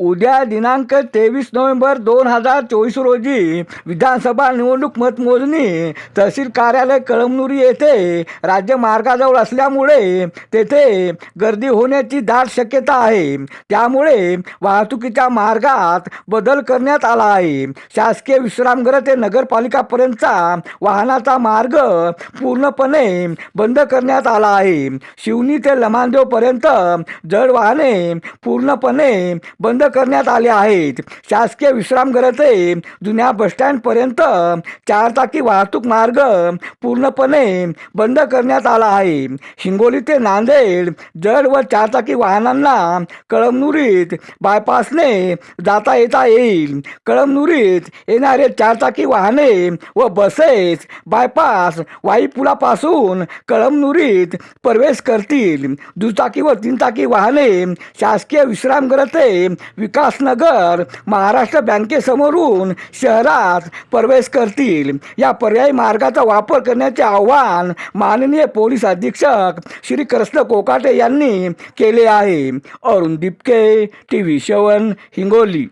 उद्या दिनांक तेवीस नोव्हेंबर दोन हजार चोवीस रोजी विधानसभा निवडणूक मतमोजणी तहसील कार्यालय कळमनुरी येथे राज्य मार्गाजवळ असल्यामुळे तेथे गर्दी होण्याची दाट शक्यता आहे. त्यामुळे वाहतुकीच्या मार्गात बदल करण्यात आला आहे. शासकीय विश्रामगृह ते नगरपालिकापर्यंतचा वाहनाचा मार्ग पूर्णपणे बंद करण्यात आला आहे. शिवनी ते लमानदेवपर्यंत जड वाहने पूर्णपणे बंद करण्यात आले आहेत. शासकीय विश्रामगृह ते जुन्या बसस्टँडपर्यंत चारचाकी वाहतूक मार्ग पूर्णपणे बंद करण्यात आला आहे. हिंगोली ते नांदेड जड व चारचाकी वाहनांना कळमनुरीत बायपासने जाता येता येईल. कळमनुरीत येणारे चारचाकी वाहने व बसेस बायपास वाईपुलापासून कळमनुरीत प्रवेश करतील. दुचाकी व तीनचाकी वाहने शासकीय विश्रामगृह ते विकासनगर महाराष्ट्र बँकेसमोरून शहरात प्रवेश करतील. या पर्यायी मार्गाचा वापर करण्याचे आवाहन माननीय पोलीस अधीक्षक श्री कृष्ण कोकाटे यांनी केले आहे. Arun Dipke T V seven Hingoli.